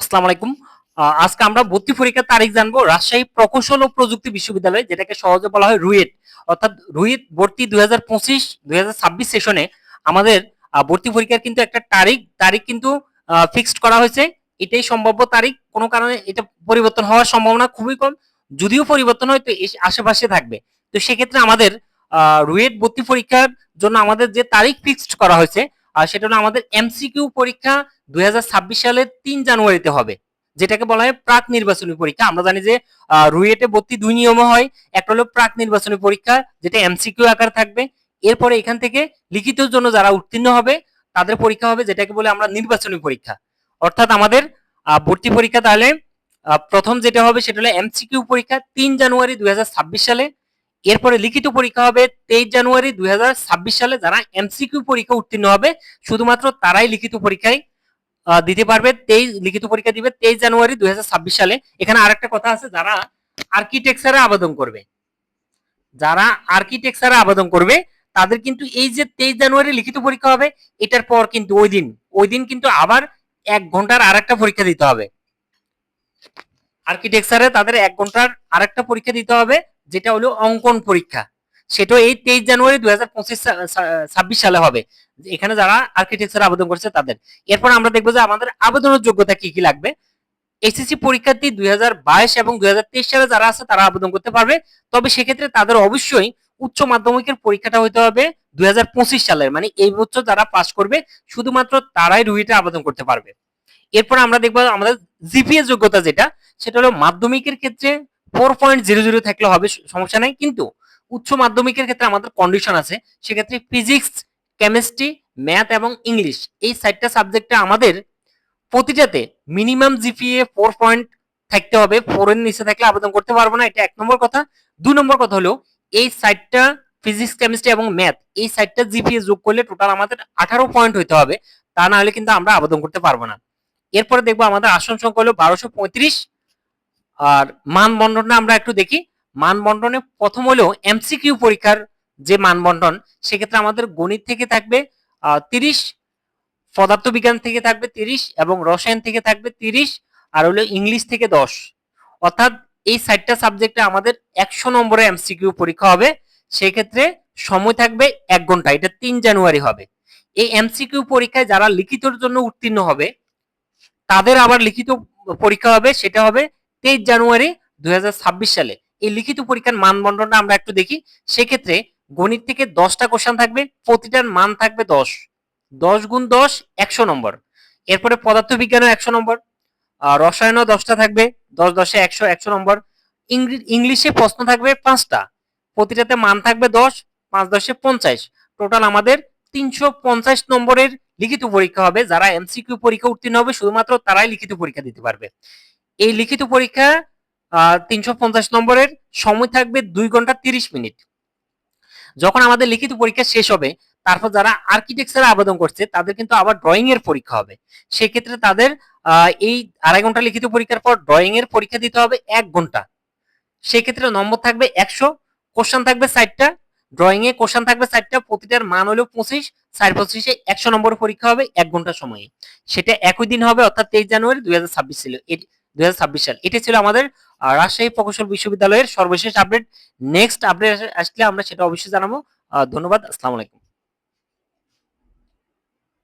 আসসালামু আলাইকুম। আজকে আমরা ভর্তি পরীক্ষার তারিখ জানব রাজশাহী প্রকৌশল ও প্রযুক্তি বিশ্ববিদ্যালয়, যেটাকে সহজে বলা হয় রুয়েট। অর্থাৎ রুয়েট ভর্তি দুই হাজার পঁচিশ, দুই সেশনে আমাদের ভর্তি পরীক্ষার কিন্তু একটা তারিখ তারিখ কিন্তু ফিক্সড করা হয়েছে। এটাই সম্ভাব্য তারিখ। কোনো কারণে এটা পরিবর্তন হওয়ার সম্ভাবনা খুবই কম। যদিও পরিবর্তন হয়, তো আশেপাশে থাকবে। তো সেক্ষেত্রে আমাদের রুয়েট ভর্তি পরীক্ষার জন্য আমাদের যে তারিখ ফিক্সড করা হয়েছে আহ, সেটা হলো আমাদের এমসিকিউ পরীক্ষা দুই সালের তিন জানুয়ারিতে হবে যেটাকে বলা হয় প্রাক নির্বাচনী পরীক্ষা। আমরা জানি যে রুয়েটে ভর্তি দুই নিয়মে হয় একটা হলো প্রাক নির্বাচনী পরীক্ষা যেটা এমসিকিউ আকার থাকবে। এরপরে এখান থেকে লিখিতর জন্য যারা উত্তীর্ণ হবে তাদের পরীক্ষা হবে যেটাকে বলে আমরা নির্বাচনী পরীক্ষা। অর্থাৎ আমাদের ভর্তি পরীক্ষা তাহলে প্রথম যেটা হবে সেটা হলো এমসিকিউ পরীক্ষা তিন জানুয়ারি দুই হাজার ছাব্বিশ সালে। এরপরে লিখিত পরীক্ষা হবে তেইশ জানুয়ারি দুই হাজার ছাব্বিশ সালে। যারা এমসিকিউ পরীক্ষা উত্তীর্ণ হবে, শুধুমাত্র তারাই লিখিত পরীক্ষায় দিতে পারবে তেইশ, লিখিত পরীক্ষা দিবে তেইশ জানুয়ারি দুই সালে। এখানে আরেকটা কথা আছে, যারা আর্কিটেকচারে আবেদন করবে, যারা আর্কিটেকচারে আবেদন করবে, তাদের কিন্তু এই যে তেইশ জানুয়ারি লিখিত পরীক্ষা হবে, এটার পর কিন্তু ওই দিন ওই দিন কিন্তু আবার এক ঘণ্টার আরেকটা পরীক্ষা দিতে হবে। আর্কিটেকচারে তাদের এক ঘণ্টার আরেকটা পরীক্ষা দিতে হবে যেটা হলো অঙ্কন পরীক্ষা। সেটা এই তেইশ জানুয়ারি দুই হাজার পঁচিশ ছাব্বিশ সালে হবে। এখানে যারা আর্কিটেকচার আবেদন করছে তাদের। এরপর আমরা দেখব যে আমাদের আবেদনের যোগ্যতা কি কি লাগবে। এসএসসি পরীক্ষার্থী দুই হাজার বাইশ এবং দুই সালে যারা আছে তারা আবেদন করতে পারবে। তবে সেক্ষেত্রে তাদের অবশ্যই উচ্চ মাধ্যমিকের পরীক্ষাটা হতে হবে দুই সালের। মানে এই বছর যারা পাস করবে, শুধুমাত্র তারাই রুইতে আবেদন করতে পারবে। এরপর আমরা দেখব আমাদের জিপিএ যোগ্যতা যেটা, সেটা হলো মাধ্যমিকের ক্ষেত্রে ফোর পয়েন্ট জিরো জিরো থাকলে হবে সমস্যা নাই। কিন্তু উচ্চ মাধ্যমিকের ক্ষেত্রে আমাদের কন্ডিশন আছে, সেক্ষেত্রে ফিজিক্স কেমিস্ট্রি ম্যাথ এবং ইংলিশ এই চারটা সাবজেক্টে আমাদের প্রতিটাতে মিনিমাম জিপিএ ফোর পয়েন্ট থাকতে হবে। ফোর এর নিচে থাকলে আবেদন করতে পারব না, এটা এক নম্বর কথা। দুই নম্বর কথা হলো, এই সাইটটা ফিজিক্স কেমিস্ট্রি এবং ম্যাথ এই সাইটটা জিপিএ যোগ করলে টোটাল আমাদের আঠারো পয়েন্ট হইতে হবে। তা না হলে কিন্তু আমরা আবেদন করতে পারব না। এরপরে দেখব আমাদের আসন সংখ্যা হলো বারোশো পঁয়ত্রিশ। আর মানবন্ধনটা আমরা একটু দেখি। মানবন্ধনে প্রথম হলো এমসিকিউ পরীক্ষার যে মানবন্ধন, সেক্ষেত্রে আমাদের গণিত থেকে থাকবে তিরিশ, পদার্থবিজ্ঞান থেকে থাকবে তিরিশ এবং রসায়ন থেকে থাকবে তিরিশ, আর হলো ইংলিশ থেকে দশ। অর্থাৎ এই চারটা সাবজেক্টে আমাদের একশো নম্বরের এমসিকিউ পরীক্ষা হবে। সেক্ষেত্রে সময় থাকবে এক ঘণ্টা, এটা তিন জানুয়ারি হবে। এই এমসিকিউ পরীক্ষায় যারা লিখিতর জন্য উত্তীর্ণ হবে, তাদের আবার লিখিত পরীক্ষা হবে, সেটা হবে তেইশ জানুয়ারি দুই হাজার ছাব্বিশ সালে। এই লিখিত পরীক্ষার মানবন্ধনটা আমরা একটু দেখি। সেক্ষেত্রে গণিত থেকে দশটা কোশ্চেন থাকবে, প্রতিটার মান থাকবে দশ। দশ গুণ দশ, একশো নম্বর। এরপরে পদার্থবিজ্ঞানও একশো নম্বর রসায়নও দশটা থাকবে, দশ দশে একশো একশো নম্বর। ইংলিশে প্রশ্ন থাকবে পাঁচটা। প্রতিটাতে মান থাকবে দশ, পাঁচ দশে পঞ্চাশ। টোটাল আমাদের তিনশো পঞ্চাশ নম্বরের লিখিত পরীক্ষা হবে, যারা এমসিকিউ পরীক্ষা উত্তীর্ণ হবে, শুধুমাত্র তারাই লিখিত পরীক্ষা দিতে পারবে। এই লিখিত পরীক্ষা তিনশো পঞ্চাশ নম্বরের সময় থাকবে দুই ঘণ্টা তিরিশ মিনিট। যখন আমাদের লিখিত পরীক্ষা শেষ হবে, তারপর যারা আর্কিটেকচারে আবেদন করছে, তাদের কিন্তু আবার ড্রয়িং এর পরীক্ষা হবে। সেক্ষেত্রে তাদের এই আড়াই ঘণ্টা লিখিত পরীক্ষার পর ড্রয়িং এর পরীক্ষা দিতে হবে এক ঘণ্টা। সেক্ষেত্রে নম্বর থাকবে একশো কোশ্চেন থাকবে ষাটটা ড্রয়িং এ কোশ্চেন থাকবে ষাটটা, প্রতিটার মান হলো পঁচিশ চার পঁচিশে একশো নম্বরের পরীক্ষা হবে এক ঘণ্টা সময়ে। সেটা একই দিন হবে, অর্থাৎ তেইশ জানুয়ারি দুই হাজার ছাব্বিশ ছিল। দুই হাজার ছাব্বিশ সাল। এটি ছিল আমাদের রাজশাহী প্রকৌশল বিশ্ববিদ্যালয়ের সর্বশেষ আপডেট নেক্সট আপডেট আসলে আমরা সেটা অবশ্যই জানাব। ধন্যবাদ, আসসালামু আলাইকুম।